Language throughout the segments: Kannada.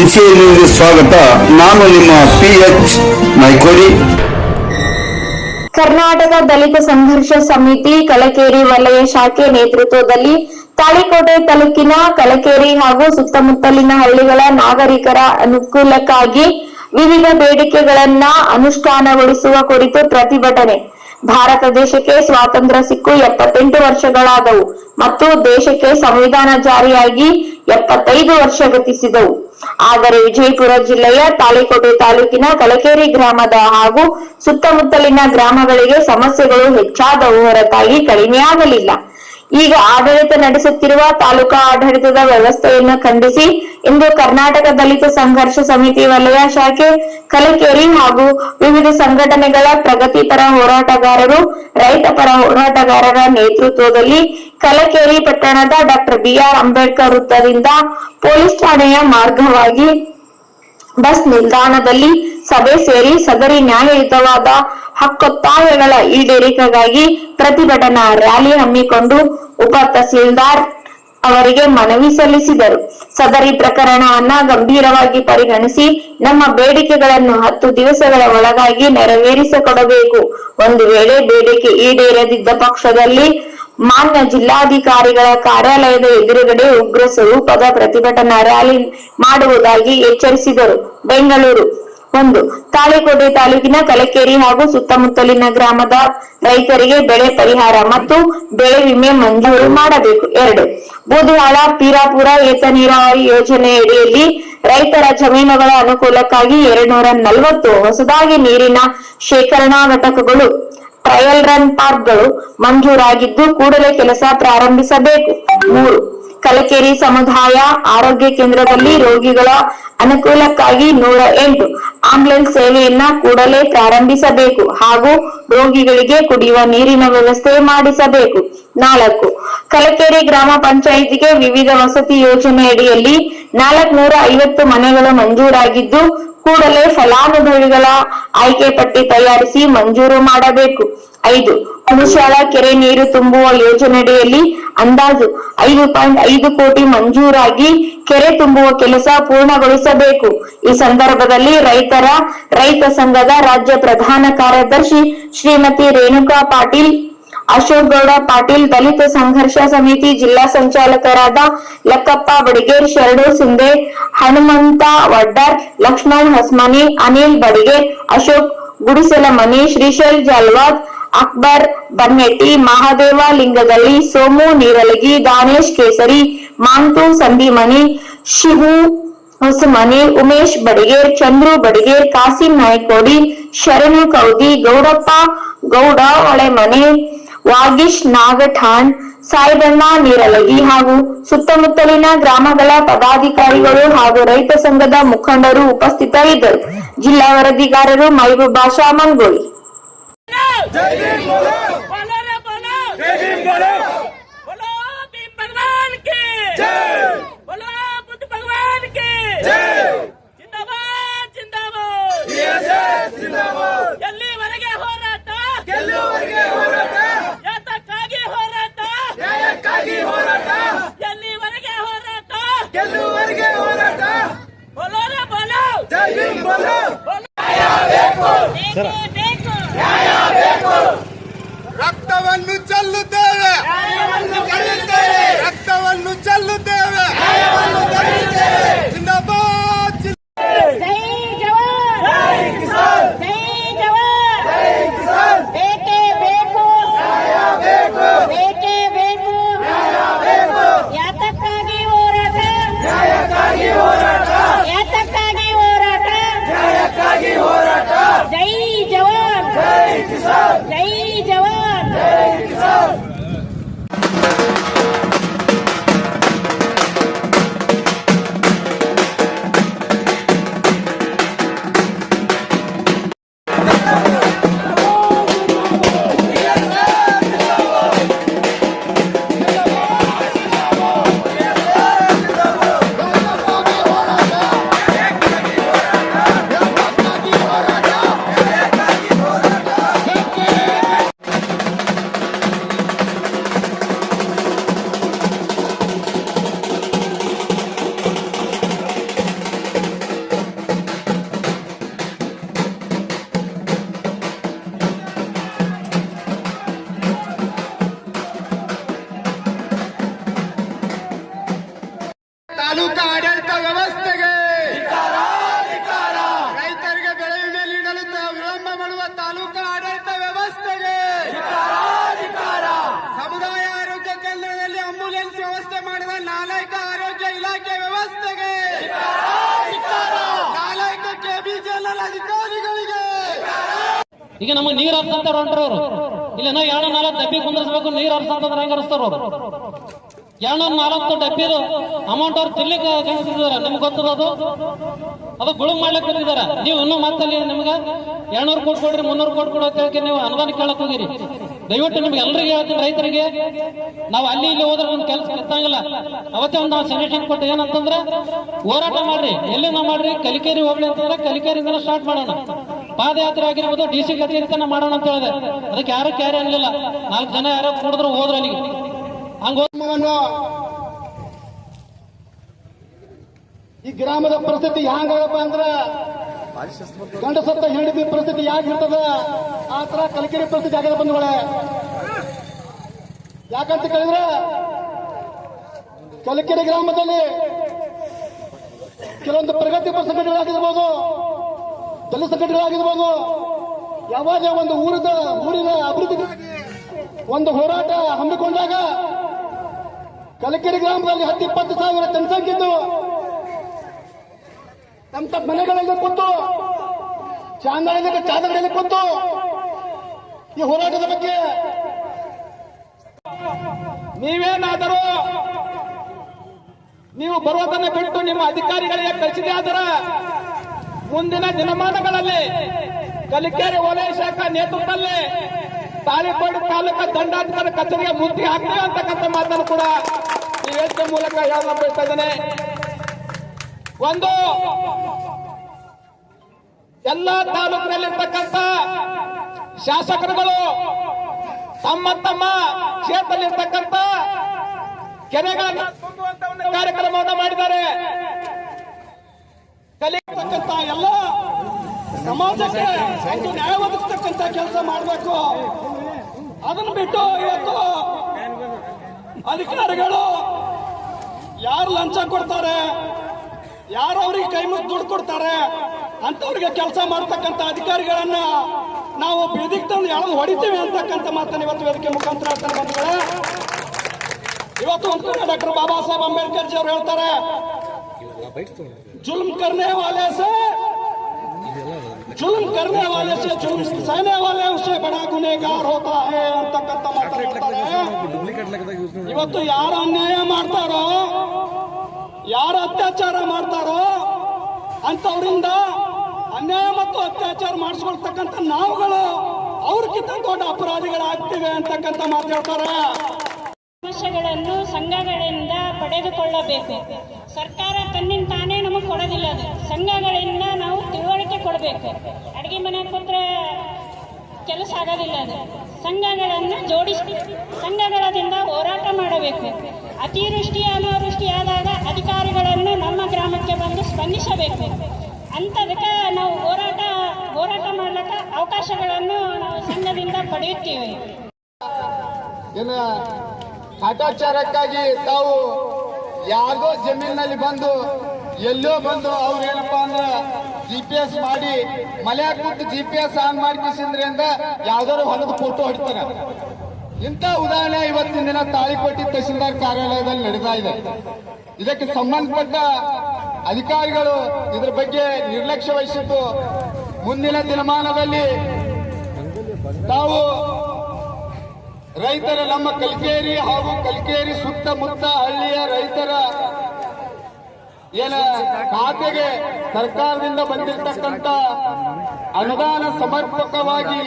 ಇನ್ಸಿಯಲಿಗೆ ಸ್ವಾಗತ. ನಾನು ನಿಮ್ಮ ಪಿ ಎಚ್ ಮೈಕೋರಿ ಕರ್ನಾಟಕ ದಲಿತ ಸಂಘರ್ಷ ಸಮಿತಿ ಕಲಕೇರಿ ವಲಯ ಶಾಖೆ ನೇತೃತ್ವದಲ್ಲಿ ತಾಳಿಕೋಟೆ ತಾಲೂಕಿನ ಕಲಕೇರಿ ಹಾಗೂ ಸುತ್ತಮುತ್ತಲಿನ ಹಳ್ಳಿಗಳ ನಾಗರಿಕರ ಅನುಕೂಲಕ್ಕಾಗಿ ವಿವಿಧ ಬೇಡಿಕೆಗಳನ್ನ ಅನುಷ್ಠಾನಗೊಳಿಸುವ ಕುರಿತು ಪ್ರತಿಭಟನೆ. ಭಾರತ ದೇಶಕ್ಕೆ ಸ್ವಾತಂತ್ರ್ಯ ಸಿಕ್ಕು ಎಪ್ಪತ್ತೆಂಟು ವರ್ಷಗಳಾದವು ಮತ್ತು ದೇಶಕ್ಕೆ ಸಂವಿಧಾನ ಜಾರಿಯಾಗಿ ಎಪ್ಪತ್ತೈದು ವರ್ಷ ಗತಿಸಿದವು. ಆದರೆ ವಿಜಯಪುರ ಜಿಲ್ಲೆಯ ತಾಳಿಕೋಟೆ ತಾಲೂಕಿನ ಕಲಕೇರಿ ಗ್ರಾಮದ ಹಾಗೂ ಸುತ್ತಮುತ್ತಲಿನ ಗ್ರಾಮಗಳಿಗೆ ಸಮಸ್ಯೆಗಳು ಹೆಚ್ಚಾದವು ಹೊರತಾಗಿ ಕಡಿಮೆಯಾಗಲಿಲ್ಲ ಈಗ ಆಡಳಿತ ನಡೆಸುತ್ತಿರುವ ತಾಲೂಕಾ ಆಡಳಿತದ ವ್ಯವಸ್ಥೆಯನ್ನು ಖಂಡಿಸಿ ಇಂದು ಕರ್ನಾಟಕ ದಲಿತ ಸಂಘರ್ಷ ಸಮಿತಿ ವಲಯ ಶಾಖೆ ಕಲಕೇರಿ ಹಾಗೂ ವಿವಿಧ ಸಂಘಟನೆಗಳ ಪ್ರಗತಿಪರ ಹೋರಾಟಗಾರರು, ರೈತ ಪರ ಹೋರಾಟಗಾರರ ನೇತೃತ್ವದಲ್ಲಿ ಕಲಕೇರಿ ಪಟ್ಟಣದ ಡಾಕ್ಟರ್ ಬಿಆರ್ ಅಂಬೇಡ್ಕರ್ ವೃತ್ತದಿಂದ ಪೊಲೀಸ್ ಠಾಣೆಯ ಮಾರ್ಗವಾಗಿ ಬಸ್ ನಿಲ್ದಾಣದಲ್ಲಿ ಸಭೆ ಸೇರಿ ಸದರಿ ನ್ಯಾಯಯುತವಾದ ಹಕ್ಕೊತ್ತಾಯಗಳ ಈಡೇರಿಕೆಗಾಗಿ ಪ್ರತಿಭಟನಾ ರ್ಯಾಲಿ ಹಮ್ಮಿಕೊಂಡು ಉಪ ತಹಸೀಲ್ದಾರ್ ಅವರಿಗೆ ಮನವಿ ಸಲ್ಲಿಸಿದರು. ಸದರಿ ಪ್ರಕರಣವನ್ನ ಗಂಭೀರವಾಗಿ ಪರಿಗಣಿಸಿ ನಮ್ಮ ಬೇಡಿಕೆಗಳನ್ನು ಹತ್ತು ದಿವಸಗಳ ಒಳಗಾಗಿ ನೆರವೇರಿಸಿಕೊಡಬೇಕು. ಒಂದು ವೇಳೆ ಬೇಡಿಕೆ ಈಡೇರದಿದ್ದ ಪಕ್ಷದಲ್ಲಿ ಮಾನ್ಯ ಜಿಲ್ಲಾಧಿಕಾರಿಗಳ ಕಾರ್ಯಾಲಯದ ಎದುರುಗಡೆ ಉಗ್ರ ಸ್ವರೂಪದ ಪ್ರತಿಭಟನಾ ರ್ಯಾಲಿ ಮಾಡುವುದಾಗಿ ಎಚ್ಚರಿಸಿದರು. ಬೆಂಗಳೂರು ಒಂದು. ತಾಳಿಕೋಟೆ ತಾಲೂಕಿನ ಕಲಕೇರಿ ಹಾಗೂ ಸುತ್ತಮುತ್ತಲಿನ ಗ್ರಾಮದ ರೈತರಿಗೆ ಬೆಳೆ ಪರಿಹಾರ ಮತ್ತು ಬೆಳೆ ವಿಮೆ ಮಂಜೂರು ಮಾಡಬೇಕು. ಎರಡು. ಬೂದಿಹಾಳ ಪೀರಾಪುರ, ಏತ ನೀರಾವರಿ ಯೋಜನೆಯಡಿಯಲ್ಲಿ ರೈತರ ಜಮೀನುಗಳ ಅನುಕೂಲಕ್ಕಾಗಿ ಎರಡ್ನೂರ ನಲವತ್ತು ಹೊಸದಾಗಿ ನೀರಿನ ಶೇಖರಣಾ ಘಟಕಗಳು, ಟ್ರಯಲ್ ರನ್ ಪಾರ್ಕ್ಗಳು ಮಂಜೂರಾಗಿದ್ದು ಕೂಡಲೇ ಕೆಲಸ ಪ್ರಾರಂಭಿಸಬೇಕು. ಮೂರು. ಕಲಕೇರಿ ಸಮುದಾಯ ಆರೋಗ್ಯ ಕೇಂದ್ರದಲ್ಲಿ ರೋಗಿಗಳ ಅನುಕೂಲಕ್ಕಾಗಿ ನೂರ ಎಂಟು. ಆಂಬ್ಯುಲೆನ್ಸ್ ಸೇವೆಯನ್ನ ಕೂಡಲೇ ಪ್ರಾರಂಭಿಸಬೇಕು ಹಾಗೂ ರೋಗಿಗಳಿಗೆ ಕುಡಿಯುವ ನೀರಿನ ವ್ಯವಸ್ಥೆ ಮಾಡಿಸಬೇಕು. ನಾಲ್ಕು, ಕಲಕೇರಿ ಗ್ರಾಮ ಪಂಚಾಯಿತಿಗೆ ವಿವಿಧ ವಸತಿ ಯೋಜನೆಯಡಿಯಲ್ಲಿ ನಾಲ್ಕನೂರ ಐವತ್ತು ಮನೆಗಳು ಮಂಜೂರಾಗಿದ್ದು ಕೂಡಲೇ ಫಲಾನುಭವಿಗಳ ಆಯ್ಕೆ ಪಟ್ಟಿ ತಯಾರಿಸಿ ಮಂಜೂರು ಮಾಡಬೇಕು. ಐದು ಹುಣಶಾಲ ಕೆರೆ ನೀರು ತುಂಬುವ ಯೋಜನೆಯಡಿಯಲ್ಲಿ ಅಂದಾಜು ಐದು ಪಾಯಿಂಟ್ ಐದು ಕೋಟಿ ಮಂಜೂರಾಗಿ ಕೆರೆ ತುಂಬುವ ಕೆಲಸ ಪೂರ್ಣಗೊಳಿಸಬೇಕು. ಈ ಸಂದರ್ಭದಲ್ಲಿ ರೈತರ, ರೈತ ಸಂಘದ ರಾಜ್ಯ ಪ್ರಧಾನ ಕಾರ್ಯದರ್ಶಿ ಶ್ರೀಮತಿ ರೇಣುಕಾ ಪಾಟೀಲ್ ಅಶೋಕ್ ಗೌಡ ಪಾಟೀಲ್ ದಲಿತ ಸಂಘರ್ಷ ಸಮಿತಿ ಜಿಲ್ಲಾ ಸಂಚಾಲಕರಾದ ಲಕ್ಕಪ್ಪ ಬಡಿಗೇರ್, ಶರಡು ಸಿಂಧೆ, ಹನುಮಂತ ವಡ್ಡರ್, ಲಕ್ಷ್ಮಣ್ ಹಸ್ಮನಿ, ಅನಿಲ್ ಬಡಿಗೇರ್, ಅಶೋಕ್ ಗುಡಿಸಲಮನಿ, ಶ್ರೀಶೈಲ್ ಜಲ್ವಾದ್, ಅಕ್ಬರ್ ಬನ್ನೆಟ್ಟಿ ಮಹಾದೇವ ಲಿಂಗದಲ್ಲಿ ಸೋಮು ನೀರಲಗಿ, ದಾನೇಶ್ ಕೇಸರಿ, ಮಾಂತು ಸಂಧಿಮಣಿ ಶಿವು ಹೊಸಮನಿ, ಉಮೇಶ್ ಬಡಿಗೇರ್, ಚಂದ್ರು ಬಡಿಗೇರ್, ಕಾಸಿಂ ನಾಯ್ಕೋಡಿ, ಶರಣು ಕೌದಿ, ಗೌಡಪ್ಪ ಗೌಡ ಹೊಳೆಮನೆ ವಾಗೀಶ್ ನಾಗಠಾಣ್ ಸಾಯಿಬಣ್ಣ ನೀರಲಗಿ ಹಾಗೂ ಸುತ್ತಮುತ್ತಲಿನ ಗ್ರಾಮಗಳ ಪದಾಧಿಕಾರಿಗಳು ಹಾಗೂ ರೈತ ಸಂಘದ ಮುಖಂಡರು ಉಪಸ್ಥಿತರಿದ್ದರು. ಜಿಲ್ಲಾ ವರದಿಗಾರರು ಮೈಬು ಭಾಷಾ ಮಂಗೋಳಿ जय ರಕ್ತವನ್ನು ಚೆಲ್ಲುತ್ತೇವೆ. ರಕ್ತವನ್ನು ಚೆಲ್ಲುತ್ತೇವೆ. ಈಗ ನಮಗೆ ನೀರು ಹರ್ಸಂತಾರ ಹೊಂಟ್ರ ಇಲ್ಲ, ನಾ ಎರಡು ನಾಲ್ಕು ಡಬ್ಬಿ ಕುಂದರ್ಸ್ಬೇಕು, ನೀರ್ ಹರಿಸಂತಂದ್ರೆ ಹೆಂಗ್ ಹರಿಸ್ತಾರ ಅವರು? ಎರಡು ನಾಲ್ಕು ಡಬ್ಬಿದು ಅಮೌಂಟ್ ಅವ್ರು ತಿನ್ಲಿಕ್ಕೆ ನಿಮ್ಗೆ ಗೊತ್ತಿರೋದು ಅದು? ಗುಳು ಮಾಡ್ಲಿಕ್ಕೆ ಬಂದಿದ್ದಾರೆ ನೀವು ಇನ್ನೂ ಮತ್ತಲ್ಲಿ ನಿಮ್ಗೆ. ಎರಡ್ನೂರು ಕೋಟಿ ಕೊಡ್ರಿ, ಮುನ್ನೂರು ಕೋಟಿ ಕೊಡು ಕೇಳಕ್ಕೆ ನೀವು ಅನುದಾನ ಕೇಳಕ್ ಹೋಗಿರಿ. ದಯವಿಟ್ಟು ನಿಮ್ಗೆ ಎಲ್ರಿಗೆ ಹೇಳ್ತೀನಿ ರೈತರಿಗೆ, ನಾವು ಅಲ್ಲಿ ಇಲ್ಲಿ ಹೋದ್ರೆ ಒಂದು ಕೆಲಸ ಕೆತ್ತಂಗಿಲ್ಲ. ಅವತ್ತೇ ಒಂದು ನಾವು ಸಜೆಷನ್ ಕೊಟ್ಟು ಏನಂತಂದ್ರೆ ಹೋರಾಟ ಮಾಡ್ರಿ. ಎಲ್ಲಿಂದ ಮಾಡ್ರಿ? ಕಲಿಕೇರಿ ಹೋಗ್ಲಿ ಅಂತಂದ್ರೆ ಕಲಿಕೇರಿಯಿಂದ ಸ್ಟಾರ್ಟ್ ಮಾಡೋಣ. ಪಾದಯಾತ್ರೆ ಆಗಿರ್ಬೋದು ಡಿ ಸಿ ಕಚೇರಿ ಮಾಡೋಣ ಅಂತ ಹೇಳಿದೆ. ಅದಕ್ಕೆ ಯಾರು ಕ್ಯಾರಿ ಅನ್ಲಿಲ್ಲ ನಾಲ್ಕು ಜನ ಯಾರೋ ಕುಡಿದ್ರು ಹೋದ್ರು ಅಲ್ಲಿಗೆ. ಹಂಗೋದ್ಮವನ್ನು ಈ ಗ್ರಾಮದ ಪರಿಸ್ಥಿತಿ ಹ್ಯಾಂಗಪ್ಪ ಅಂದ್ರ ಗಂಡಸತ್ತ ಹೆಂಡತಿ ಪರಿಸ್ಥಿತಿ ಹೇಗಿರ್ತದ? ಆ ತರ ಕಲಿಕೆರೆ ಪರಿಸ್ಥಿತಿ ಆಗದ ಬಂಧುಗಳೇ ಯಾಕಂತ ಕೇಳಿದ್ರೆ, ಕಲಿಕೆರೆ ಗ್ರಾಮದಲ್ಲಿ ಕೆಲವೊಂದು ಪ್ರಗತಿಪರ ಸಂಘಟನೆಗಳಾಗಿರ್ಬೋದು ದಲಿತ ಕಟ್ಟಿಗಳಾಗಿರ್ಬೋದು ಯಾವುದೇ ಒಂದು ಊರದ ಊರಿನ ಅಭಿವೃದ್ಧಿಗಾಗಿ ಒಂದು ಹೋರಾಟ ಹಮ್ಮಿಕೊಂಡಾಗ ಕಲಕೆರೆ ಗ್ರಾಮದಲ್ಲಿ ಹತ್ತು ಇಪ್ಪತ್ತು ಸಾವಿರ ಜನಸಂಖ್ಯೆ ಇದ್ದು ತಮ್ಮ ತಮ್ಮ ಮನೆಗಳಲ್ಲಿ ಕೂತು, ಚಾಂದಳಿಗೆ ಚಾದರದಲ್ಲಿ ಕೂತು ಈ ಹೋರಾಟದ ಬಗ್ಗೆ ನೀವೇನಾದರೂ ನೀವು ಬರುವುದನ್ನ ಬಿಟ್ಟು ನಿಮ್ಮ ಅಧಿಕಾರಿಗಳಿಗೆ ಕಳಿಸಿದೆ ಆದರೆ ಮುಂದಿನ ದಿನಮಾನಗಳಲ್ಲಿ ಕಲಿಕೇರಿ ವಲಯ ಶಾಖಾ ನೇತೃತ್ವದಲ್ಲಿ ತಾಳಿಕೋಡು ತಾಲೂಕು ದಂಡಾಧಿಕಾರಿ ಕಚೇರಿಗೆ ಮುತ್ತಿಗೆ ಹಾಕ್ತೀವಿ ಅಂತಕ್ಕಂಥ ಮಾತನ್ನು ಕೂಡ ಈ ವೇದಿಕೆ ಮೂಲಕ ಹೇಳಲು ಬಯಸ್ತಾ ಇದ್ದೇನೆ. ಒಂದು, ಎಲ್ಲ ತಾಲೂಕಿನಲ್ಲಿರ್ತಕ್ಕಂಥ ಶಾಸಕರುಗಳು ತಮ್ಮ ತಮ್ಮ ಕ್ಷೇತ್ರದಲ್ಲಿರ್ತಕ್ಕಂಥ ಕೆರೆಗಳನ್ನು ಕಾರ್ಯಕ್ರಮವನ್ನು ಮಾಡಿದ್ದಾರೆ. ಕಲಿಯತಕ್ಕಂಥ ಎಲ್ಲ ಸಮಾಜಕ್ಕೆ ಒಂದು ನ್ಯಾಯ ಒದಗಿಸ್ತಕ್ಕಂತ ಕೆಲಸ ಮಾಡಬೇಕು. ಅದನ್ನು ಬಿಟ್ಟು ಇವತ್ತು ಅಧಿಕಾರಿಗಳು ಯಾರು ಲಂಚ ಕೊಡ್ತಾರೆ, ಯಾರು ಅವ್ರಿಗೆ ಕೈ ಮುಗಿದು ದುಡ್ಡು ಕೊಡ್ತಾರೆ ಅಂತವ್ರಿಗೆ ಕೆಲಸ ಮಾಡ್ತಕ್ಕಂಥ ಅಧಿಕಾರಿಗಳನ್ನ ನಾವು ಬೀದಿಗೆ ತಂದು ಎಳೆದು ಹೊಡಿತೀವಿ ಅಂತಕ್ಕಂಥ ಮಾತನ್ನು ಇವತ್ತು ವೇದಿಕೆ ಮುಖಾಂತರ ಹೇಳ್ತಾರೆ ಬಂಧುಗಳೇ. ಇವತ್ತು ಒಂದು ಡಾಕ್ಟರ್ ಬಾಬಾ ಸಾಹೇಬ್ ಅಂಬೇಡ್ಕರ್ ಜಿ ಅವರು ಹೇಳ್ತಾರೆ जुल्म करने वाले से जुल्म करने वाले से जुल्म सहने वाले उससे बड़ा गुनेगार होता है ಅಂತಕ್ಕಂಥ ಮಾತನ್ನು ಹೇಳ್ತಾರೆ. ಇವತ್ತು ಯಾರು ಅನ್ಯಾಯ ಮಾಡ್ತಾರೋ ಯಾರು ಅತ್ಯಾಚಾರ ಮಾಡ್ತಾರೋ ಅಂತವರಿಂದ ಅನ್ಯಾಯ ಮತ್ತು ಅತ್ಯಾಚಾರ ಮಾಡಿಸ್ಕೊಳ್ತಕ್ಕಂಥ ನಾವುಗಳು ಅವ್ರಿಗಿಂತ ದೊಡ್ಡ ಅಪರಾಧಿಗಳಾಗ್ತಿವೆ ಅಂತಕ್ಕಂಥ ಮಾತು ಹೇಳ್ತಾರೆ ಸಮಸ್ಯೆಗಳನ್ನು ಸಂಘಗಳಿಂದ ಪಡೆದುಕೊಳ್ಳಬೇಕು ಸರ್ಕಾರ ತನ್ನಿಂದ ತಾನೇ ನಮಗೆ ಕೊಡೋದಿಲ್ಲ ಅದು. ಸಂಘಗಳಿಂದ ನಾವು ತಿಳುವಳಿಕೆ ಕೊಡಬೇಕು. ಅಡುಗೆ ಮನೆ ಕೊಟ್ಟರೆ ಕೆಲಸ ಆಗೋದಿಲ್ಲ ಅದು. ಸಂಘಗಳನ್ನು ಜೋಡಿಸಿ, ಸಂಘಗಳದಿಂದ ಹೋರಾಟ ಮಾಡಬೇಕು. ಅತಿವೃಷ್ಟಿ, ಅನಾವೃಷ್ಟಿ ಆದಾಗ ಅಧಿಕಾರಿಗಳನ್ನು ನಮ್ಮ ಗ್ರಾಮಕ್ಕೆ ಬಂದು ಸ್ಪಂದಿಸಬೇಕು. ಅಂಥದಕ್ಕೆ ನಾವು ಹೋರಾಟ ಹೋರಾಟ ಮಾಡಲಿಕ್ಕೆ ಅವಕಾಶಗಳನ್ನು ನಾವು ಸಂಘದಿಂದ ಪಡೆಯುತ್ತೇವೆ. ಕಾಟಾಚಾರಕ್ಕಾಗಿ ತಾವು ಯಾರ್ದೋ ಜಮೀನಿನಲ್ಲಿ ಬಂದು ಎಲ್ಲೋ ಬಂದು ಅವ್ರು ಏನಪ್ಪ ಅಂದ್ರ ಜಿ ಪಿ ಎಸ್ ಮಾಡಿ ಮಲ್ಯಾಗ ಕೂತು ಜಿ ಪಿ ಎಸ್ ಆನ್ ಮಾಡ್ಕಿಸಿದ್ರಿಂದ ಯಾವ್ದಾರು ಹೊಲದ ಫೋಟೋ ಹೊಡಿತಾರ. ಇಂಥ ಉದಾಹರಣೆ ಇವತ್ತಿನ ದಿನ ತಾಳಿಕೋಟಿ ತಹಸೀಲ್ದಾರ್ ಕಾರ್ಯಾಲಯದಲ್ಲಿ ನಡೀತಾ ಇದೆ. ಇದಕ್ಕೆ ಸಂಬಂಧಪಟ್ಟ ಅಧಿಕಾರಿಗಳು ಇದ್ರ ಬಗ್ಗೆ ನಿರ್ಲಕ್ಷ್ಯ ವಹಿಸಿದ್ದು ಮುಂದಿನ ದಿನಮಾನದಲ್ಲಿ ತಾವು ರೈತರ ನಮ್ಮ ಕಲ್ಕೇರಿ ಹಾಗೂ ಕಲ್ಕೇರಿ ಸುತ್ತಮುತ್ತ ಹಳ್ಳಿಯ ರೈತರ ಏನ ಖಾತೆಗೆ ಸರ್ಕಾರದಿಂದ ಬಂದಿರತಕ್ಕಂತ ಅನುದಾನ ಸಮರ್ಪಕವಾಗಿ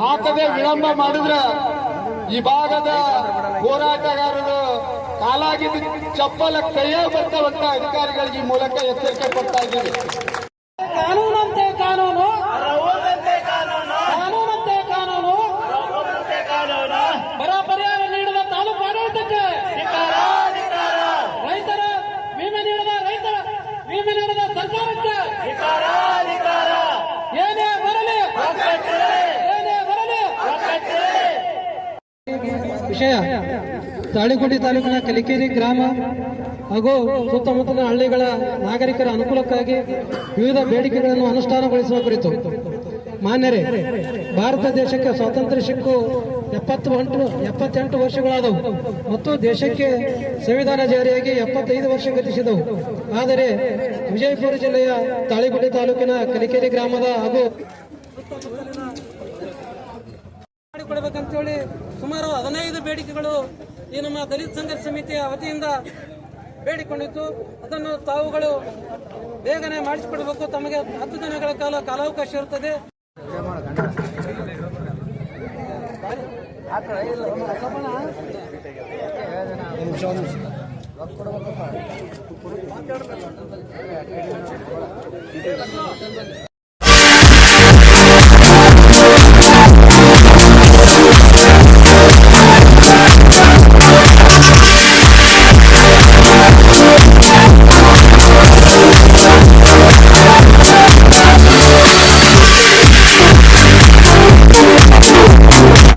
ಹಾಕದೆ ವಿಳಂಬ ಮಾಡಿದ್ರ ಈ ಭಾಗದ ಹೋರಾಟಗಾರರು ಕಾಲಾಗಿದ್ದ ಚಪ್ಪಲ ಕೈಯೇ ಬರ್ತಾವಂತ ಅಧಿಕಾರಿಗಳಿಗೆ ಮೂಲಕ ಎಚ್ಚರಿಕೆ ಕೊಡ್ತಾ ಇದ್ದೀವಿ. ತಾಳಿಕೋಟೆ ತಾಲೂಕಿನ ಕಲಿಕೇರಿ ಗ್ರಾಮ ಹಾಗೂ ಸುತ್ತಮುತ್ತಲಿನ ಹಳ್ಳಿಗಳ ನಾಗರಿಕರ ಅನುಕೂಲಕ್ಕಾಗಿ ವಿವಿಧ ಬೇಡಿಕೆಗಳನ್ನು ಅನುಷ್ಠಾನಗೊಳಿಸುವ ಕುರಿತು ಮಾನ್ಯರೇ, ಭಾರತ ದೇಶಕ್ಕೆ ಸ್ವಾತಂತ್ರ್ಯ ಸಿಕ್ಕು ಎಪ್ಪತ್ತು ಎಂಟು ಎಪ್ಪತ್ತೆಂಟು ವರ್ಷಗಳಾದವು ಮತ್ತು ದೇಶಕ್ಕೆ ಸಂವಿಧಾನ ಜಾರಿಯಾಗಿ ಎಪ್ಪತ್ತೈದು ವರ್ಷ ಗತಿಸಿದವು. ಆದರೆ ವಿಜಯಪುರ ಜಿಲ್ಲೆಯ ತಾಳಿಗುಡಿ ತಾಲೂಕಿನ ಕಲಿಕೇರಿ ಗ್ರಾಮದ ಹಾಗೂ ಮಾಡಿಸ್ಕೊಡ್ಬೇಕಂತೇಳಿ ಸುಮಾರು ಹದಿನೈದು ಬೇಡಿಕೆಗಳು ಈ ನಮ್ಮ ದಲಿತ ಸಂಘರ್ಷ ಸಮಿತಿಯ ವತಿಯಿಂದ ಬೇಡಿಕೊಂಡಿತ್ತು ಅದನ್ನು ತಾವುಗಳು ಬೇಗನೆ ಮಾಡಿಸಿಕೊಡಬೇಕು. ತಮಗೆ ಹತ್ತು ದಿನಗಳ ಕಾಲ ಕಾಲಾವಕಾಶ ಇರುತ್ತದೆ.